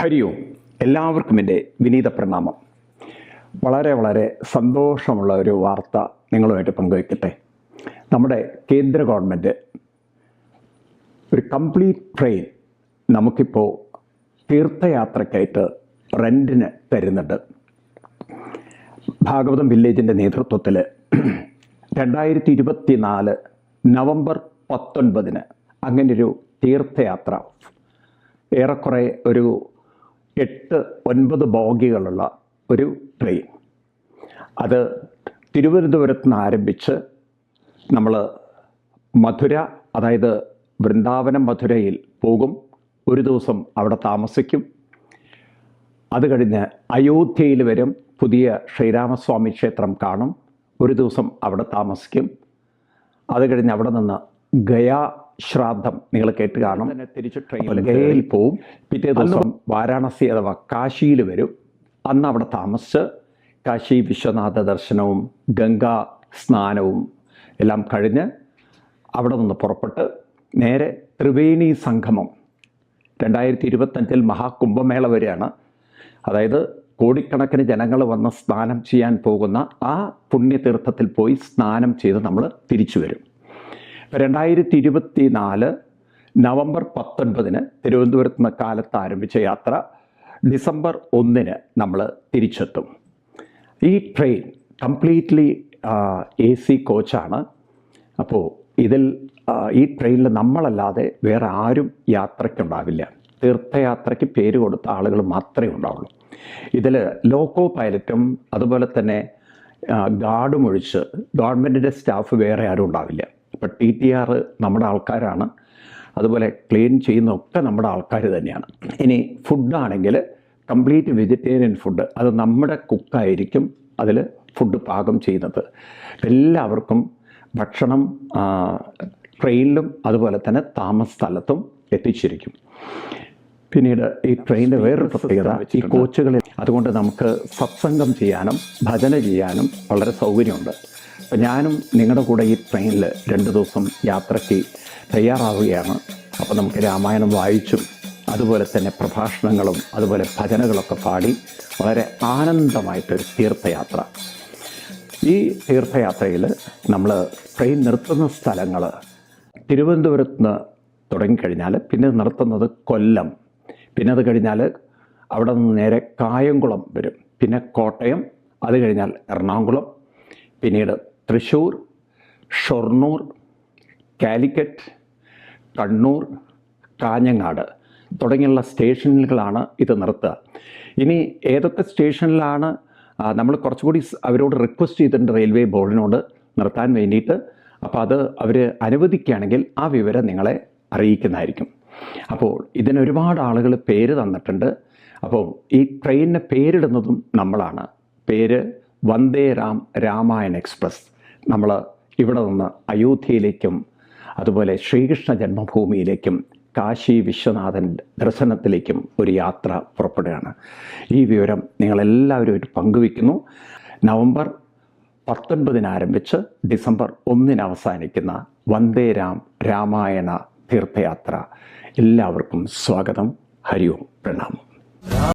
ഹരി ഓം എല്ലാവർക്കും എന്റെ വിനീത പ്രണാമം. വളരെ വളരെ സന്തോഷമുള്ള ഒരു വാർത്ത നിങ്ങളുമായിട്ട് പങ്കുവയ്ക്കട്ടെ. നമ്മുടെ കേന്ദ്ര ഗവൺമെന്റ് ഒരു കംപ്ലീറ്റ് ട്രെയിൻ നമുക്കിപ്പോൾ തീർത്ഥയാത്രയ്ക്കായിട്ട് റെന്റിന് തരുന്നുണ്ട്. ഭാഗവതം വില്ലേജിന്റെ നേതൃത്വത്തിൽ രണ്ടായിരത്തി ഇരുപത്തി നാല് നവംബർ പത്തൊൻപതിന് അങ്ങനൊരു തീർത്ഥയാത്ര. ഏറെക്കുറെ ഒരു എട്ട് ഒൻപത് ബോഗികളുള്ള ഒരു ട്രെയിൻ. അത് തിരുവനന്തപുരത്ത് നിന്ന് ആരംഭിച്ച് നമ്മൾ മധുര അതായത് വൃന്ദാവനം മധുരയിൽ പോകും. ഒരു ദിവസം അവിടെ താമസിക്കും. അത് കഴിഞ്ഞ് അയോധ്യയിൽ വരും. പുതിയ ശ്രീരാമസ്വാമി ക്ഷേത്രം കാണും. ഒരു ദിവസം അവിടെ താമസിക്കും. അത് കഴിഞ്ഞ് അവിടെ നിന്ന് ഗയാ ശ്രാദ്ധം നിങ്ങൾ കേട്ട് കാണും. തിരിച്ച് ട്രെയിനിൽ ഗയയിൽ പോവും. പിറ്റേ ദിവസം വാരാണസി അഥവാ കാശിയിൽ വരും. അന്ന് അവിടെ താമസിച്ച് കാശി വിശ്വനാഥ ദർശനവും ഗംഗാ സ്നാനവും എല്ലാം കഴിഞ്ഞ് അവിടെ നിന്ന് പുറപ്പെട്ട് നേരെ ത്രിവേണി സംഗമം. രണ്ടായിരത്തി ഇരുപത്തഞ്ചിൽ മഹാകുംഭമേള വരെയാണ്. അതായത് കോടിക്കണക്കിന് ജനങ്ങൾ വന്ന് സ്നാനം ചെയ്യാൻ പോകുന്ന ആ പുണ്യതീർത്ഥത്തിൽ പോയി സ്നാനം ചെയ്ത് നമ്മൾ തിരിച്ചു വരും. രണ്ടായിരത്തി ഇരുപത്തി നാല് നവംബർ പത്തൊൻപതിന് തിരുവനന്തപുരത്ത് നിന്ന് കാലത്ത് ആരംഭിച്ച യാത്ര ഡിസംബർ ഒന്നിന് നമ്മൾ തിരിച്ചെത്തും. ഈ ട്രെയിൻ കംപ്ലീറ്റ്ലി എ സി കോച്ചാണ്. അപ്പോൾ ഇതിൽ ഈ ട്രെയിനിൽ നമ്മളല്ലാതെ വേറെ ആരും യാത്രയ്ക്കുണ്ടാവില്ല. തീർത്ഥയാത്രയ്ക്ക് പേര് കൊടുത്ത ആളുകൾ മാത്രമേ ഉണ്ടാവുള്ളൂ. ഇതിൽ ലോക്കോ പൈലറ്റും അതുപോലെ തന്നെ ഗാർഡും ഒഴിച്ച് ഗവൺമെന്റിന്റെ സ്റ്റാഫ് വേറെ ആരും ഉണ്ടാവില്ല. ഇപ്പം ടി ടി ആർ നമ്മുടെ ആൾക്കാരാണ്. അതുപോലെ ക്ലീൻ ചെയ്യുന്നതൊക്കെ നമ്മുടെ ആൾക്കാർ തന്നെയാണ്. ഇനി ഫുഡാണെങ്കിൽ കംപ്ലീറ്റ് വെജിറ്റേറിയൻ ഫുഡ് അത് നമ്മുടെ കുക്കായിരിക്കും അതിൽ ഫുഡ് പാകം ചെയ്യുന്നത്. എല്ലാവർക്കും ഭക്ഷണം ട്രെയിനിലും അതുപോലെ തന്നെ താമസ സ്ഥലത്തും എത്തിച്ചിരിക്കും. പിന്നീട് ഈ ട്രെയിനിന്റെ വേറൊരു പ്രത്യേകത ഈ കോച്ചുകളിൽ അതുകൊണ്ട് നമുക്ക് സത്സംഗം ചെയ്യാനും ഭജന ചെയ്യാനും വളരെ സൗകര്യമുണ്ട്. അപ്പം ഞാനും നിങ്ങളുടെ കൂടെ ഈ ട്രെയിനിൽ രണ്ട് ദിവസം യാത്രയ്ക്ക് തയ്യാറാവുകയാണ്. അപ്പോൾ നമുക്ക് രാമായണം വായിച്ചും അതുപോലെ തന്നെ പ്രഭാഷണങ്ങളും അതുപോലെ ഭജനകളൊക്കെ പാടി വളരെ ആനന്ദമായിട്ടൊരു തീർത്ഥയാത്ര. ഈ തീർത്ഥയാത്രയിൽ നമ്മൾ ട്രെയിൻ നിർത്തുന്ന സ്ഥലങ്ങൾ തിരുവനന്തപുരത്ത് നിന്ന് തുടങ്ങിക്കഴിഞ്ഞാൽ പിന്നെ നിർത്തുന്നത് കൊല്ലം. പിന്നെ അത് കഴിഞ്ഞാൽ അവിടെ നിന്ന് നേരെ കായംകുളം വരും. പിന്നെ കോട്ടയം അത് കഴിഞ്ഞാൽ എറണാകുളം പിന്നീട് തൃശ്ശൂർ ഷൊർണൂർ കാലിക്കറ്റ് കണ്ണൂർ കാഞ്ഞങ്ങാട് തുടങ്ങിയുള്ള സ്റ്റേഷനുകളാണ് ഇത് നിർത്തുക. ഇനി ഏതൊക്കെ സ്റ്റേഷനിലാണ് നമ്മൾ കുറച്ചുകൂടി അവരോട് റിക്വസ്റ്റ് ചെയ്തിട്ടുണ്ട് റെയിൽവേ ബോർഡിനോട് നിർത്താൻ വേണ്ടിയിട്ട്. അപ്പോൾ അത് അവർ അനുവദിക്കുകയാണെങ്കിൽ ആ വിവരം നിങ്ങളെ അറിയിക്കുന്നതായിരിക്കും. അപ്പോൾ ഇതിന് ഒരുപാട് ആളുകൾ പേര് തന്നിട്ടുണ്ട്. അപ്പോൾ ഈ ട്രെയിനിന് പേരിടുന്നതും നമ്മളാണ്. പേര് വന്ദേ രാം രാമായൺ എക്സ്പ്രസ്. നമ്മൾ ഇവിടെ നിന്ന് അയോധ്യയിലേക്കും അതുപോലെ ശ്രീകൃഷ്ണ ജന്മഭൂമിയിലേക്കും കാശി വിശ്വനാഥൻ ദർശനത്തിലേക്കും ഒരു യാത്ര പുറപ്പെടുകയാണ്. ഈ വിവരം നിങ്ങളെല്ലാവരുമായിട്ട് പങ്കുവയ്ക്കുന്നു. നവംബർ പത്തൊൻപതിന് ആരംഭിച്ച് ഡിസംബർ ഒന്നിന് അവസാനിക്കുന്ന വന്ദേ രാം രാമായണ തീർത്ഥയാത്ര. എല്ലാവർക്കും സ്വാഗതം. ഹരിയോ പ്രണാമം.